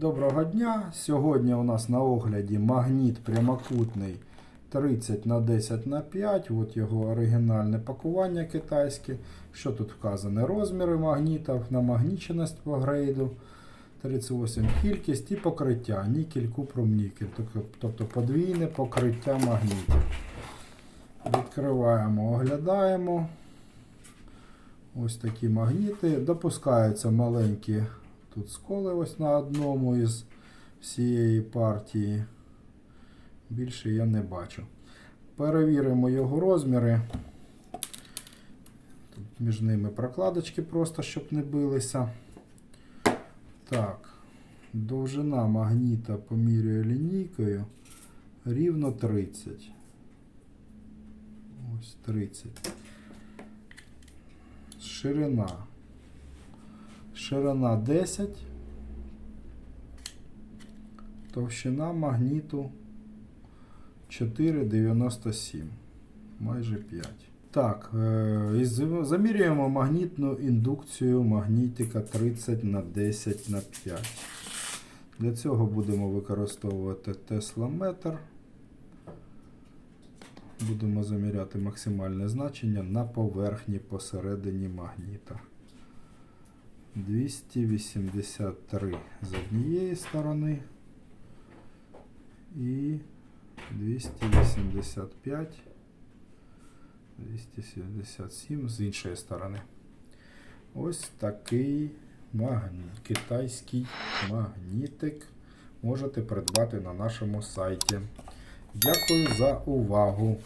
Доброго дня! Сьогодні у нас на огляді магніт прямокутний 30 на 10 на 5. От його оригінальне пакування китайське. Що тут вказано? Розміри магнітів, намагніченість по грейду 38 кількість і покриття нікель, купрум, нікель. Тобто подвійне покриття магнітів. Відкриваємо, оглядаємо. Ось такі магніти. Допускаються маленькі тут сколи ось на одному із всієї партії. Більше я не бачу. Перевіримо його розміри. Тут між ними прокладочки просто, щоб не билися. Так, довжина магніта помірює лінійкою рівно 30. Ось 30. Ширина. Ширина 10. Товщина магніту 4,97. Майже 5. Так, е, замірюємо магнітну індукцію магнітика 30 на 10 на 5. Для цього будемо використовувати тесламетр. Будемо заміряти максимальне значення на поверхні посередині магніта. 283 з однієї сторони і 285, 277 з іншої сторони. Ось такий магніт, китайський магнітик можете придбати на нашому сайті. Дякую за увагу.